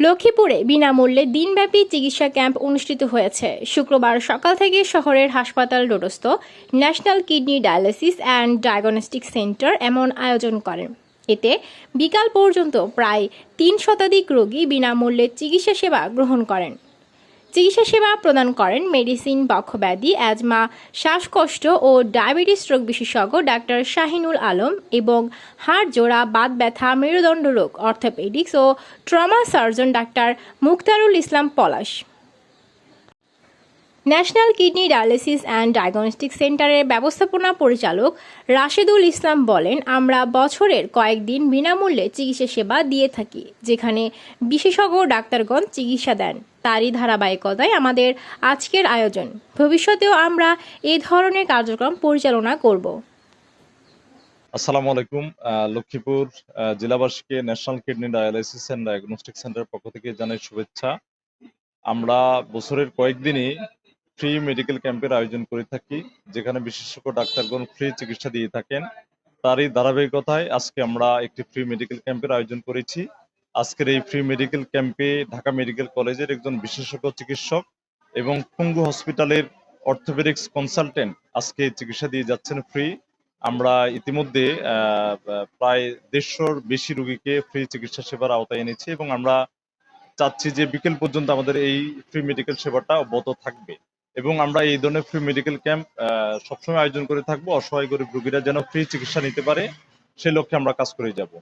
লক্ষ্মীপুরে বিনামূল্যে দিনব্যাপী চিকিৎসা ক্যাম্প অনুষ্ঠিত হয়েছে। শুক্রবার সকাল থেকে শহরের হাসপাতাল রোডস্থ national kidney dialysis and diagnostic centre এমন আয়োজন করেন। এতে বিকাল পর্যন্ত প্রায় তিন শতাধিক রোগী বিনামূল্যে চিকিৎসা সেবা গ্রহণ করেন। চিকিৎসা সেবা প্রদান করেন মেডিসিন, বক্ষব্যাধি, অ্যাজমা, শ্বাসকষ্ট ও ডায়াবেটিস রোগ বিশেষজ্ঞ ডাক্তার শাহিনুল আলম এবং হাড় জোড়া, বাত ব্যথা, মেরুদণ্ড রোগ, orthopaedics O trauma surgeon doctor Muktarul Islam Palash. National kidney dialysis and diagnostic সেন্টারের ব্যবস্থাপনা পরিচালক রাশেদুল ইসলাম বলেন, আমরা বছরের কয়েকদিন বিনামূল্যে চিকিৎসা সেবা দিয়ে থাকি, যেখানে বিশেষজ্ঞ ডাক্তারগণ চিকিৎসা দেন। তারই ধারাবাহিকতায় আমাদের আজকের আয়োজন। ভবিষ্যতেও আমরা এই ধরনের কার্যক্রম পরিচালনা করব। আসসালামু আলাইকুম। Lakshmipur জেলাবাসীকে national kidney dialysis and diagnostic সেন্টারের পক্ষ থেকে জানাই শুভেচ্ছা। আমরা বছরের কয়েকদিনই ফ্রি মেডিকেল ক্যাম্পের আয়োজন করে থাকি, যেখানে বিশেষজ্ঞ ডাক্তারগণ ফ্রি চিকিৎসা দিয়ে থাকেন। তারই ধারাবাহিকতায় আজকে আমরা একটি ফ্রি মেডিকেল ক্যাম্পের আয়োজন করেছি। আজকের এই ফ্রি মেডিকেল ক্যাম্পে ঢাকা মেডিকেল কলেজের একজন বিশেষজ্ঞ চিকিৎসক এবং পঙ্গু হসপিটালের অর্থোপেডিক্স কনসালটেন্ট আজকে চিকিৎসা দিয়ে যাচ্ছেন ফ্রি। আমরা ইতিমধ্যে প্রায় দেড়শোর বেশি রুগীকে ফ্রি চিকিৎসা সেবার আওতায় এনেছি এবং আমরা চাচ্ছি যে বিকেল পর্যন্ত আমাদের এই ফ্রি মেডিকেল সেবাটা অব্যাহত থাকবে। এবং আমরা এই ধরনের ফ্রি মেডিকেল ক্যাম্প সবসময় আয়োজন করে থাকব। অসহায় গরিব রোগীরা যেন ফ্রি চিকিৎসা নিতে পারে, সে লক্ষ্যে আমরা কাজ করে যাব।